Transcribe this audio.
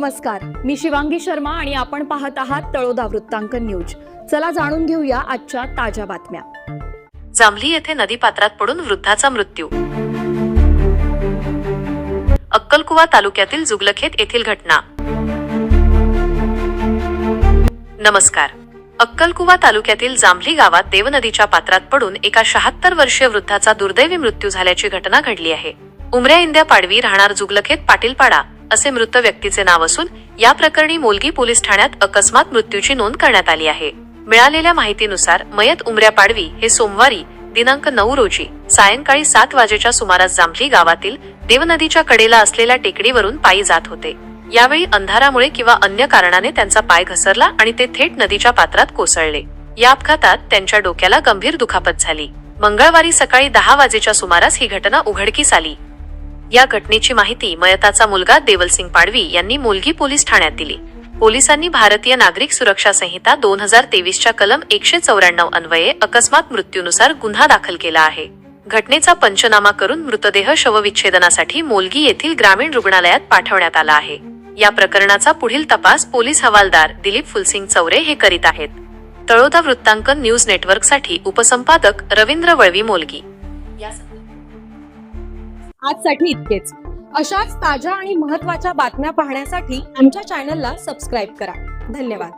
नमस्कार. मी शिवांगी शर्मा आणि आपण पाहत आहात तळोदा वृत्तांकन न्यूज. चला जाणून घेऊया आजच्या ताज्या बातम्या. जांभली येथे नदीपात्रात पडून वृद्धाचा मृत्यू. अक्कलकुवा तालुक्यातील जुगलखेत येथील घटना. नमस्कार. अक्कलकुवा तालुक्यातील जांभली गावात देवनदीच्या पात्रात पडून एका शहात्तर वर्षीय वृद्धाचा दुर्दैवी मृत्यू झाल्याची घटना घडली आहे. उमऱ्या इंद्या पाडवी राहणार जुगलखेत पाटीलपाडा. असे मृत व्यक्तीचे नाव असून या प्रकरणी मोलगी पोलीस ठाण्यात अकस्मात मृत्यूची नोंद करण्यात आली आहे. मिळालेल्या माहितीनुसार मयत उमऱ्या पाडवी हे सोमवारी दिनांक नऊ रोजी सायंकाळी सात वाजेच्या सुमारास जांभली गावातील देवनदीच्या कडेला असलेल्या टेकडीवरून पायी जात होते. यावेळी अंधारामुळे किंवा अन्य कारणाने त्यांचा पाय घसरला आणि ते थेट नदीच्या पात्रात कोसळले. या अपघातात त्यांच्या डोक्याला गंभीर दुखापत झाली. मंगळवारी सकाळी दहा वाजेच्या सुमारास ही घटना उघडकीस आली. या घटनेची माहिती मयताचा मुलगा देवलसिंग पाडवी यांनी मुलगी पोलीस ठाण्यात दिली. पोलिसांनी भारतीय नागरिक सुरक्षा संहिता दोन हजार तेवीसच्या कलम एकशे चौऱ्याण्णव अन्वये अकस्मात मृत्यूनुसार गुन्हा दाखल केला आहे. घटनेचा पंचनामा करून मृतदेह शवविच्छेदनासाठी मोलगी येथील ग्रामीण रुग्णालयात पाठवण्यात आला आहे. या प्रकरणाचा पुढील तपास पोलीस हवालदार दिलीप फुलसिंग चौरे हे करीत आहेत. तळोदा वृत्तांकन न्यूज नेटवर्कसाठी उपसंपादक रवींद्र वळवी मोलगी. आजसाठी इतकेच. अशाच ताज्या आणि महत्त्वाच्या बातम्या पाहण्यासाठी आमच्या चॅनलला सबस्क्राईब करा. धन्यवाद.